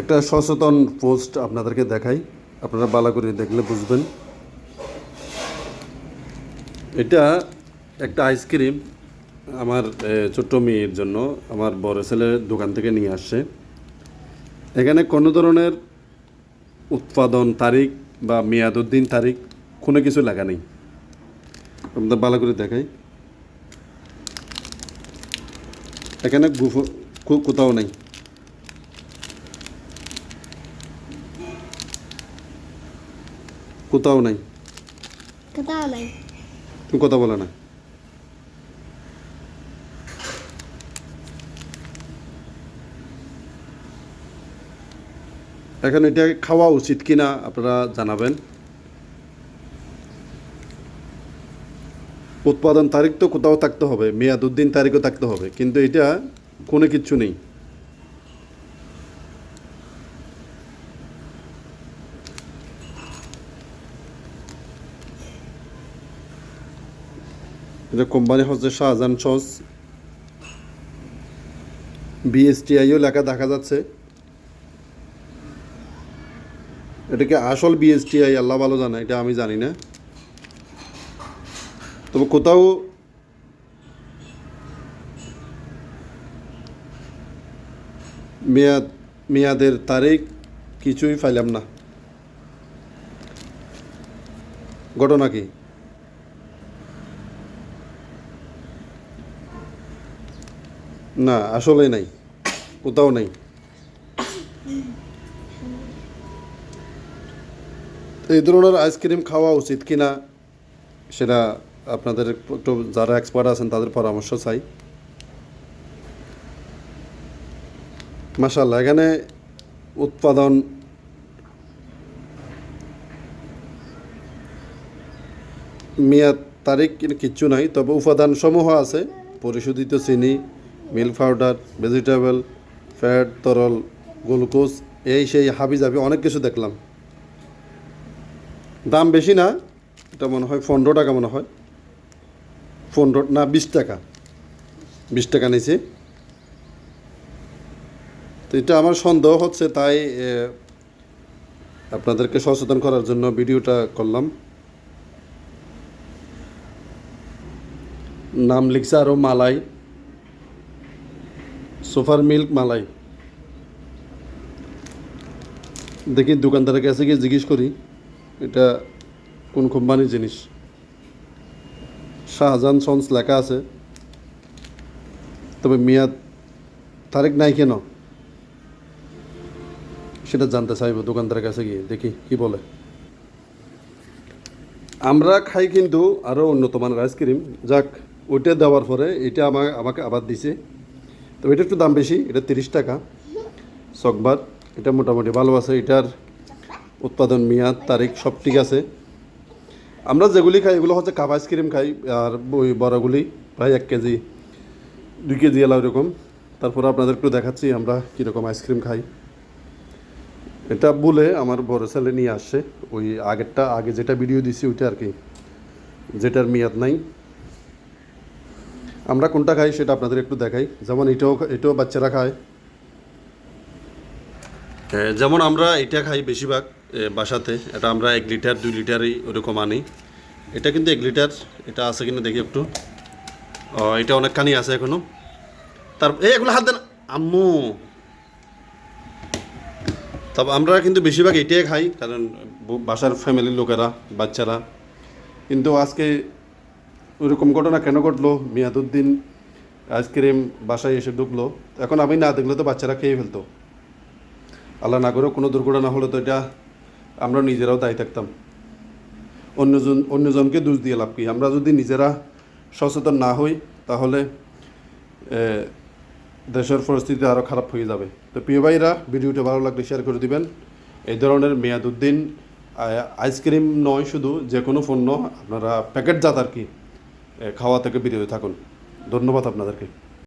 একটা সচেতন পোস্ট আপনাদেরকে দেখাই। আপনারা বালা করে দেখলে বুঝবেন। এটা একটা আইসক্রিম আমার ছোট্ট মেয়ের জন্য, আমার বড় ছেলে দোকান থেকে নিয়ে আসছে। এখানে কোনো ধরনের উৎপাদন তারিখ বা মেয়াদুদ্দিন তারিখ কোনো কিছু লেখা নেই। আপনাদের ভালো করে দেখাই। এখানে গুফ কোথাও নেই। কোথাও নেই। কোথাও নাই। তুমি কথা বলে না। এখন এটা খাওয়া উচিত কিনা আপনারা জানাবেন। উৎপাদন তারিখ তো কোথাও থাকতে হবে মেয়াদুদ্দিন তারিখও থাকতে হবে কিন্তু এটা কোনো কিছু নেই। এটা কোম্পানি হচ্ছে শাহজাহান সস। বিএসটিআইও লেখা দেখা যাচ্ছে। এটাকে আসল বিএসটিআই আল্লাহ ভালো জানে, এটা আমি জানি না। তবে কোথাও মেয়াদ, মেয়াদের তারিখ কিছুই পাইলাম না। ঘটনা কি? না আসলে নাই। কোথাও নেই। এই ধরনের আইসক্রিম খাওয়া উচিত কিনা সেটা আপনাদের একটু যারা এক্সপার্ট আছেন, তাদের পরামর্শ চাই। মাসাল্লাহ এখানে উৎপাদন মেয়াদ তারিখ কিচ্ছু নাই, তবে উপাদান সমূহ আছে। পরিশোধিত চিনি মিল্ক পাউডার, ভেজিটেবল, ফ্যাট, তরল, গ্লুকোজ, এই সেই হাবি জাবি অনেক কিছু দেখলাম। দাম বেশি না, এটা মনে হয় পনেরো টাকা মনে হয়। পনেরো না, বিশ টাকা। বিশ টাকা নিয়েছি। তো এটা আমার সন্দেহ হচ্ছে, তাই আপনাদেরকে সচেতন করার জন্য ভিডিওটা করলাম। নাম লিখছে আরও মালাই। সুপার মিল্ক মালাই। দেখি দোকানদারের কাছে গিয়ে জিজ্ঞেস করি, এটা কোন কোম্পানির জিনিস? শাহজাহান সন্স লেখা আছে। তবে মেয়াদ তারিখ নাই কেন? সেটা জানতে চাইব দোকানদারের কাছে গিয়ে, দেখি কি বলে। আমরা খাই কিন্তু আরও উন্নত মানের আইসক্রিম যাক, ওইটা দেওয়ার পরে এটা আমার আমাকে আবার দিছে। তো এটা একটু দাম বেশি, এটা তিরিশ টাকা। চকবার এটা মোটামুটি ভালো আছে, এটার উৎপাদন, মেয়াদ, তারিখ সব ঠিক আছে। আমরা যেগুলি খাই, এগুলো হচ্ছে কাপ আইসক্রিম খাই, আর ওই বড়গুলি, প্রায় এক কেজি, দুই কেজি এলা ওইরকম তারপর আপনাদের একটু দেখাচ্ছি আমরা কীরকম আইসক্রিম খাই। এটা বলে আমার বড় ছেলে নিয়ে আসছে, ওই আগেরটা, আগে যেটা ভিডিও দিছি, ওইটা আর কি। যেটার মেয়াদ নাই। আমরা কোনটা খাই সেটা আপনাদের একটু দেখাই। যেমন এটাও এটাও বাচ্চারা খায়। যেমন আমরা এটা খাই বেশিরভাগ বাসাতে। এটা আমরা এক লিটার, দুই লিটারই ওরকম আনি। এটা কিন্তু এক লিটার, এটা আছে কিনা দেখি একটু। এটা অনেকখানি আছে এখনও। তার এগুলো হাত দেন। আম্মু। তবে আমরা কিন্তু বেশিরভাগ এটাই খাই, কারণ বাসার ফ্যামিলির লোকেরা, বাচ্চারা। কিন্তু আজকে ওইরকম ঘটনা কেন ঘটলো? মিয়াদুদ্দিন আইসক্রিম বাসায় এসে ঢুকলো। এখন আমি না দেখলে তো বাচ্চারা খেয়ে ফেলতো। আল্লাহ না করেও কোনো দুর্ঘটনা হলে তো এটা আমরা নিজেরাও দায়ী থাকতাম। অন্যজন, অন্যজনকে দোষ দিয়ে লাভ কি? আমরা যদি নিজেরা সচেতন না হই, তাহলে দেশের পরিস্থিতি আরও খারাপ হয়ে যাবে। তো প্রিয় ভাইরা, ভিডিওটা ভালো লাগলে শেয়ার করে দিবেন। এই ধরনের মেয়াদুদ্দিন আইসক্রিম নয় শুধু, যে কোনো পণ্য আপনারা প্যাকেটজাত আর কি। খাওয়া থেকে বিরত থাকুন। ধন্যবাদ আপনাদেরকে।